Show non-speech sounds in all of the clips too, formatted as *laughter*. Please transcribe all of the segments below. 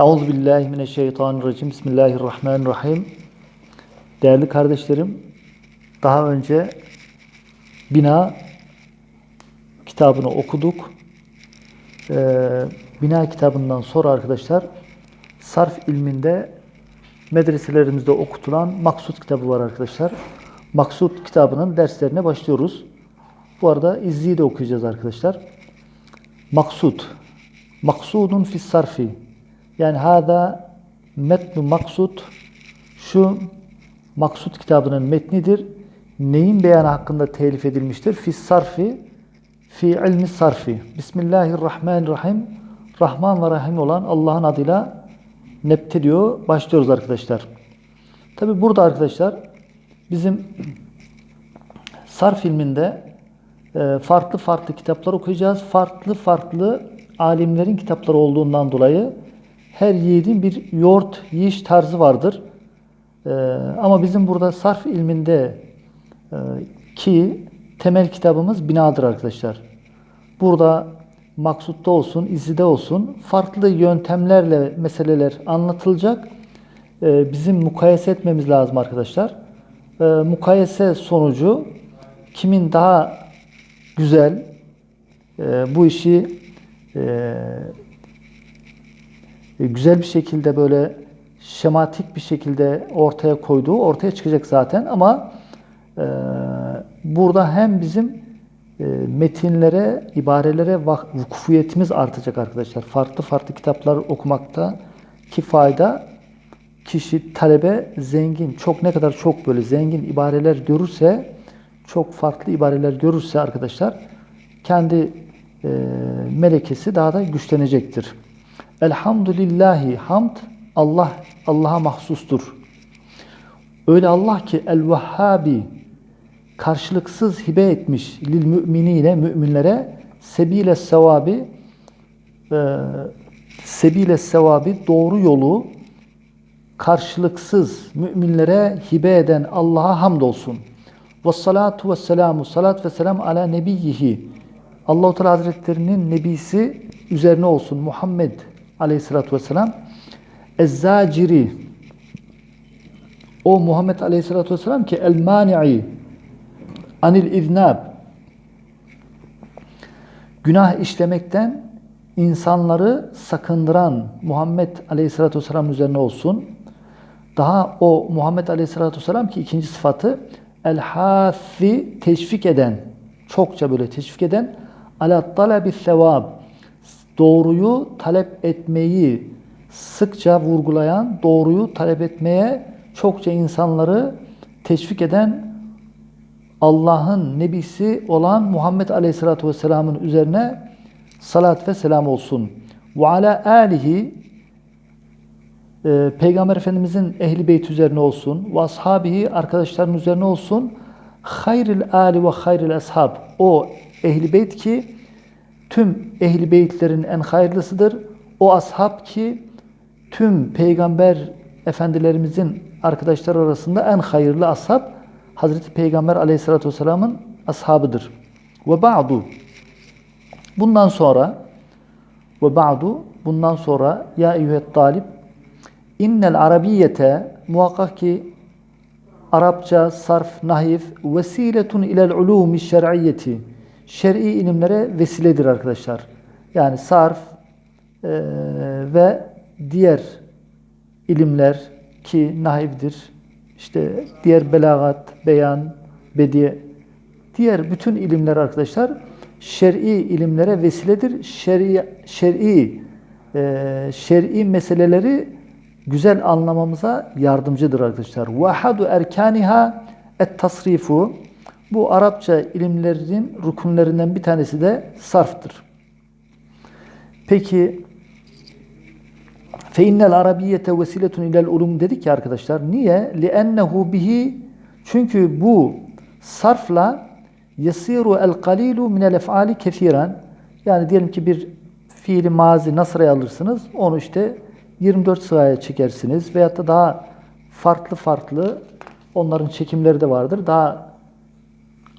Euzu billahi mineşşeytanirracim. Bismillahirrahmanirrahim. Değerli kardeşlerim, daha önce Bina kitabını okuduk. Ee, Bina kitabından sonra arkadaşlar sarf ilminde medreselerimizde okutulan Maksut kitabı var arkadaşlar. Maksut kitabının derslerine başlıyoruz. Bu arada izliyi de okuyacağız arkadaşlar. Maksut. Maksudun fis sarfi. Yani hada metnu maksut. Şu maksut kitabının metnidir. Neyin beyanı hakkında telif edilmiştir? Fis sarfi. Fi ilmi sarfi. Bismillahirrahmanirrahim. Rahman ve Rahim olan Allah'ın adıyla nepte diyor. Başlıyoruz arkadaşlar. Tabi burada arkadaşlar bizim sarf ilminde e, farklı farklı kitaplar okuyacağız. Farklı farklı alimlerin kitapları olduğundan dolayı her yiğidin bir yoğurt yiyiş tarzı vardır. E, ama bizim burada sarf ilminde e, ki temel kitabımız binadır arkadaşlar. Burada maksutta olsun, izide olsun farklı yöntemlerle meseleler anlatılacak. E, bizim mukayese etmemiz lazım arkadaşlar. E, mukayese sonucu kimin daha güzel e, bu işi e, güzel bir şekilde böyle şematik bir şekilde ortaya koyduğu ortaya çıkacak zaten ama e, burada hem bizim e, metinlere, ibarelere vukufiyetimiz artacak arkadaşlar. Farklı farklı kitaplar okumakta ki fayda kişi talebe zengin, çok ne kadar çok böyle zengin ibareler görürse, çok farklı ibareler görürse arkadaşlar kendi e, melekesi daha da güçlenecektir. Elhamdülillahi hamd Allah Allah'a mahsustur. Öyle Allah ki el-Vehhabi karşılıksız hibe etmiş lil müminine müminlere sebile sevabi e, sebile sevabi doğru yolu karşılıksız müminlere hibe eden Allah'a hamdolsun. Ve salatu ve selamu salat ve selam ala nebiyyihi Allahu Teala Hazretlerinin nebisi üzerine olsun Muhammed Aleyhissalatu vesselam. Ezzaciri o Muhammed Aleyhissalatu vesselam ki el mani'i anil iznab. Günah işlemekten insanları sakındıran Muhammed Aleyhissalatu vesselam üzerine olsun. Daha o Muhammed Aleyhissalatu vesselam ki ikinci sıfatı el hafi teşvik eden çokça böyle teşvik eden ala talebi sevab doğruyu talep etmeyi sıkça vurgulayan, doğruyu talep etmeye çokça insanları teşvik eden Allah'ın nebisi olan Muhammed Aleyhisselatü Vesselam'ın üzerine salat ve selam olsun. Ve ala alihi e, Peygamber Efendimizin ehli beyt üzerine olsun. Ve ashabihi arkadaşların üzerine olsun. Hayril ali ve hayril ashab. O ehli beyt ki tüm ehli beytlerin en hayırlısıdır. O ashab ki tüm peygamber efendilerimizin arkadaşlar arasında en hayırlı ashab Hazreti Peygamber aleyhissalatü vesselamın ashabıdır. Ve ba'du bundan sonra ve ba'du bundan sonra ya eyyühet talib innel arabiyete muhakkak ki Arapça, sarf, nahif vesiletun ilel ulumi şer'iyyeti şer'i ilimlere vesiledir arkadaşlar. Yani sarf e, ve diğer ilimler ki nahivdir, işte diğer belagat, beyan, bediye, diğer bütün ilimler arkadaşlar şer'i ilimlere vesiledir. Şer'i şer'i e, şer'i meseleleri güzel anlamamıza yardımcıdır arkadaşlar. Vahadu erkaniha et tasrifu bu Arapça ilimlerinin rukunlarından bir tanesi de sarftır. Peki fe innel arabiyete vesiletun ilel ulum dedik ya arkadaşlar. Niye? Li'ennehu bihi çünkü bu sarfla yasiru el kalilu minel ef'ali kefiren yani diyelim ki bir fiili mazi nasıraya alırsınız. Onu işte 24 sıraya çekersiniz veyahut da daha farklı farklı onların çekimleri de vardır. Daha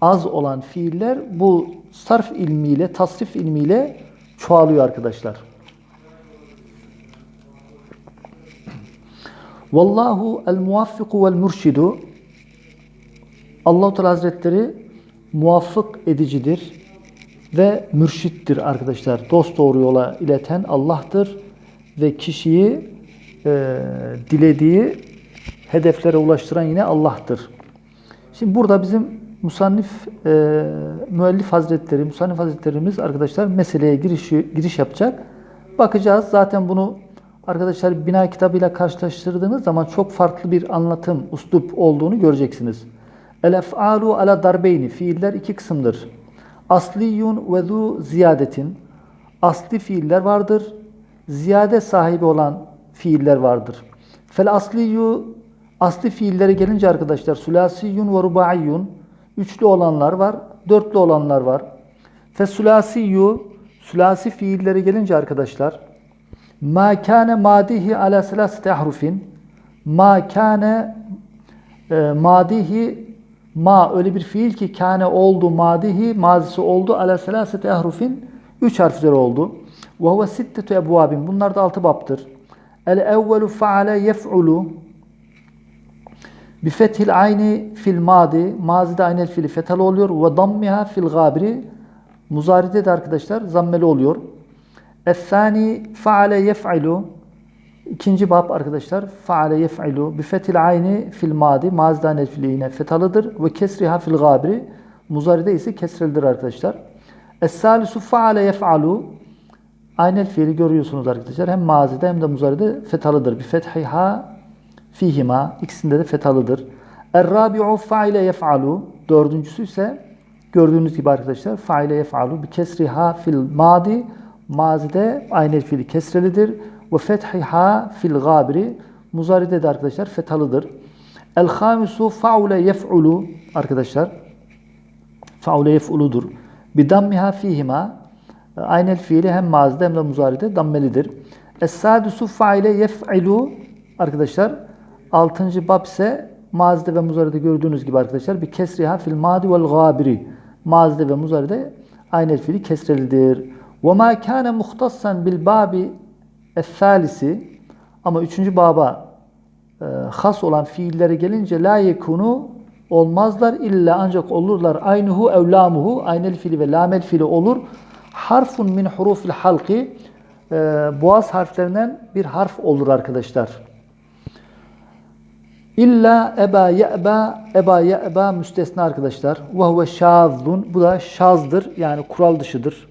az olan fiiller bu sarf ilmiyle, tasrif ilmiyle çoğalıyor arkadaşlar. Vallahu el muvaffiku vel murşidu. Allahu Teala Hazretleri muvaffık edicidir ve mürşittir arkadaşlar. Dost doğru yola ileten Allah'tır ve kişiyi e, dilediği hedeflere ulaştıran yine Allah'tır. Şimdi burada bizim musannif e, müellif hazretleri, musannif hazretlerimiz arkadaşlar meseleye giriş, giriş yapacak. Bakacağız. Zaten bunu arkadaşlar bina kitabıyla karşılaştırdığınız zaman çok farklı bir anlatım, uslup olduğunu göreceksiniz. El ef'alu ala darbeyni. Fiiller iki kısımdır. Asliyun ve zu ziyadetin. Asli fiiller vardır. Ziyade sahibi olan fiiller vardır. Fel asliyu asli fiillere gelince arkadaşlar sulasiyun ve rubaiyun üçlü olanlar var, dörtlü olanlar var. Fe sulasiyyu sulasi fiillere gelince arkadaşlar ma kâne madihi ala selasete ahrufin ma kâne e, madihi ma öyle bir fiil ki kâne oldu madihi mazisi oldu ala selasete ahrufin üç harf üzeri oldu. Ve huve sittetu ebvabin bunlar da altı baptır. El evvelu faale yef'ulu bi fethil ayni fil madi. Mazide aynel fiili fethalı oluyor. Ve dammiha fil gabri. Muzaride de arkadaşlar zammeli oluyor. Es-sani faale yef'ilu. İkinci bab arkadaşlar. Faale yef'ilu. Bi fethil ayni fil madi. Mazide aynel fiili yine fethalıdır. Ve kesriha fil gabri. Muzaride ise kesrelidir arkadaşlar. Es-salisu faale yef'alu. Aynel fiili görüyorsunuz arkadaşlar. Hem mazide hem de muzaride fethalıdır. Bir fethiha fihima. ikisinde de fethalıdır. Er-rabi'u faile yef'alu. Dördüncüsü ise gördüğünüz gibi arkadaşlar faile yef'alu. Bir kesriha fil madi. Mazide aynel fiili kesrelidir. Ve fethiha fil gabri. Muzaride de arkadaşlar fethalıdır. El-hamisu faule yef'ulu. Arkadaşlar faule yef'uludur. Bidammiha fihima. Aynel fiili hem mazide hem de muzaride dammelidir. Es-sadisu faile yef'ilu arkadaşlar. Altıncı bab ise mazide ve muzaride gördüğünüz gibi arkadaşlar bir kesriha fil madi vel gabiri. Mazide ve muzaride aynel fiili kesrelidir. Ve ma kana muhtassan bil babi es-salisi ama üçüncü baba e, has olan fiillere gelince la yekunu olmazlar illa ancak olurlar aynuhu evlamuhu aynel fiili ve lamel fiili olur harfun min hurufil halki e, boğaz harflerinden bir harf olur arkadaşlar. İlla eba ye'ba eba ye'ba müstesna arkadaşlar. Ve huve şazun. Bu da şazdır. Yani kural dışıdır.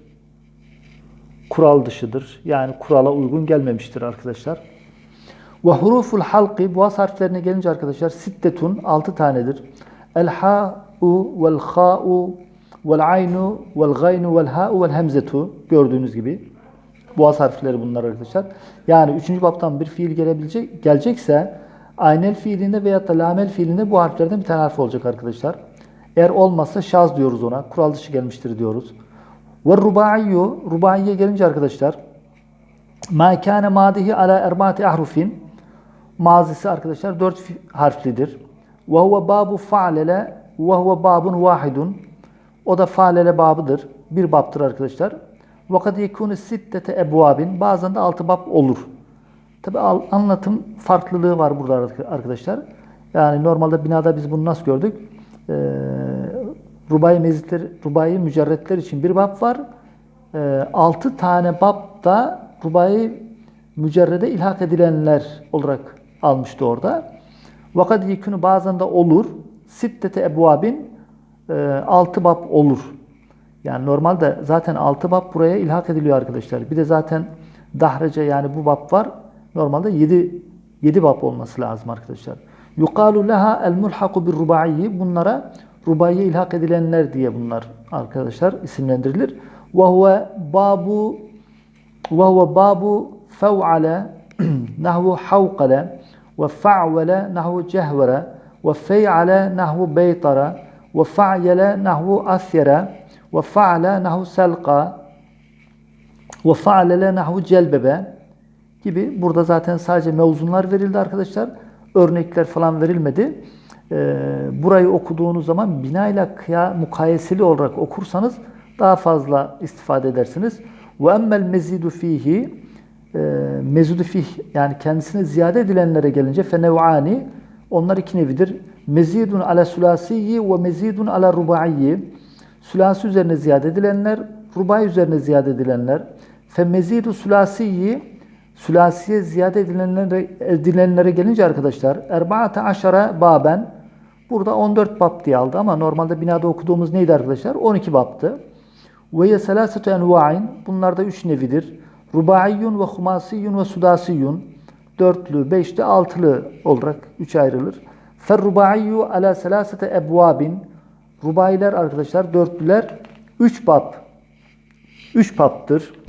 Kural dışıdır. Yani kurala uygun gelmemiştir arkadaşlar. Ve huruful halki boğaz harflerine gelince arkadaşlar sittetun altı tanedir. El ha'u vel ha'u vel aynu vel gaynu vel ha'u vel hemzetu gördüğünüz gibi boğaz harfleri bunlar arkadaşlar. Yani üçüncü baptan bir fiil gelebilecek gelecekse aynel fiilinde veya da lamel fiilinde bu harflerden bir tane harf olacak arkadaşlar. Eğer olmazsa şaz diyoruz ona. Kural dışı gelmiştir diyoruz. Ve rubaiyu rubaiye gelince arkadaşlar ma kana madihi ala erbaati ahrufin mazisi arkadaşlar dört harflidir. Ve huve babu fa'lele ve huve babun vahidun o da faalele babıdır. Bir baptır arkadaşlar. Vakat yekûnü sittete ebvabin. Bazen de altı bab olur. Tabi anlatım farklılığı var burada arkadaşlar. Yani normalde binada biz bunu nasıl gördük? Ee, rubai mezitler, rubai mücerretler için bir bab var. Ee, altı tane bab da rubai mücerrede ilhak edilenler olarak almıştı orada. Vakat yekûnü bazen de olur. Sittete ebvabin e, altı bab olur. Yani normalde zaten altı bab buraya ilhak ediliyor arkadaşlar. Bir de zaten dahrece yani bu bab var. Normalde yedi, yedi bab olması lazım arkadaşlar. Yukalu leha el mulhaku bir rubaiyi. Bunlara rubaiye ilhak edilenler diye bunlar arkadaşlar isimlendirilir. Ve huve babu ve huve babu fev'ale *clears throat* nahvu havkale ve fa'vele nahvu cehvere ve fey'ale nahvu beytara ve fa'yele nahvu asyere ve fa'le nahvu selqa ve fa'lele nahvu celbebe gibi burada zaten sadece mevzunlar verildi arkadaşlar. Örnekler falan verilmedi. Ee, burayı okuduğunuz zaman binayla kıya mukayeseli olarak okursanız daha fazla istifade edersiniz. Ve emmel mezidu fihi e, mezudu yani kendisine ziyade edilenlere gelince fenev'ani onlar iki nevidir. Mezidun ala sulasiyyi ve mezidun ala rubaiyi. Sülasi üzerine ziyade edilenler, rubai üzerine ziyade edilenler. Fe mezidu sülasiye ziyade edilenlere, edilenlere gelince arkadaşlar erbaate aşara baben burada 14 bab diye aldı ama normalde binada okuduğumuz neydi arkadaşlar? 12 babtı. Ve ye selasetu enva'in bunlar da üç nevidir. Rubaiyyun ve humasiyyun ve sudasiyyun dörtlü, beşli, altılı olarak üç ayrılır. Ferrubaiyyu ala selasete ebvabin Rubailer arkadaşlar dörtlüler üç bab. Üç babtır.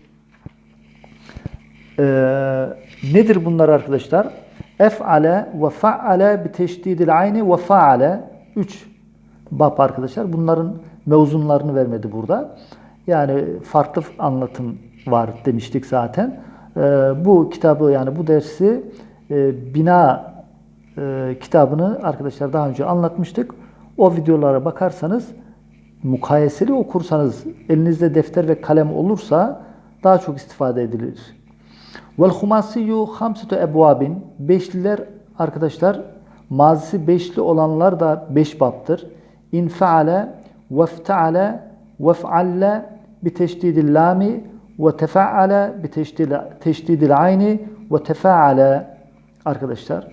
Ee, nedir bunlar arkadaşlar? Ef'ale ve fa'ale bi teşdidil ayni ve fa'ale. Üç bab arkadaşlar. Bunların mevzunlarını vermedi burada. Yani farklı anlatım var demiştik zaten. Ee, bu kitabı yani bu dersi e, bina e, kitabını arkadaşlar daha önce anlatmıştık. O videolara bakarsanız mukayeseli okursanız elinizde defter ve kalem olursa daha çok istifade edilir. Vel humasiyyu hamsetu ebvabin. Beşliler arkadaşlar mazisi beşli olanlar da beş baptır. İn feale veftale vef'alle bi teşdidil lami ve tefaale bi teşdidil ayni ve tefaale arkadaşlar.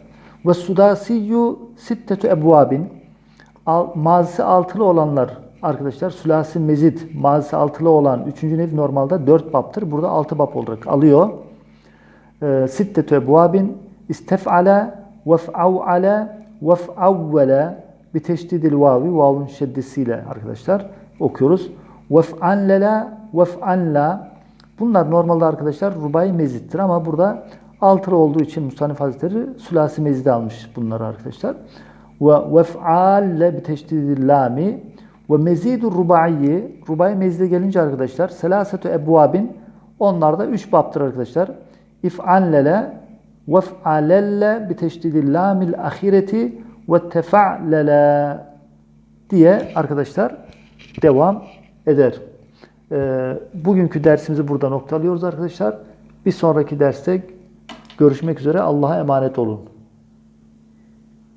Ve sudasiyyu sittetu ebvabin. Mazisi altılı olanlar arkadaşlar sülasi mezid mazisi altılı olan üçüncü nevi normalde dört baptır. Burada altı bab olarak alıyor. Ebvabin istef'ale vef'av'ale vef'avvele bi teşdidil vavi vavun şeddesiyle arkadaşlar okuyoruz. Vef'anlele vef'anla bunlar normalde arkadaşlar rubai mezittir ama burada altılı olduğu için Mustanif Hazretleri sülasi mezide almış bunları arkadaşlar. Ve vef'alle bi teşdidil lami ve mezidu rubaiyi rubai mezide gelince arkadaşlar selasetu ebvabin onlar da üç baptır arkadaşlar. İf'allele vef'alelle bi teşdidil lamil ahireti ve tefa'lele diye arkadaşlar devam eder. Ee, bugünkü dersimizi burada noktalıyoruz arkadaşlar. Bir sonraki derste görüşmek üzere. Allah'a emanet olun.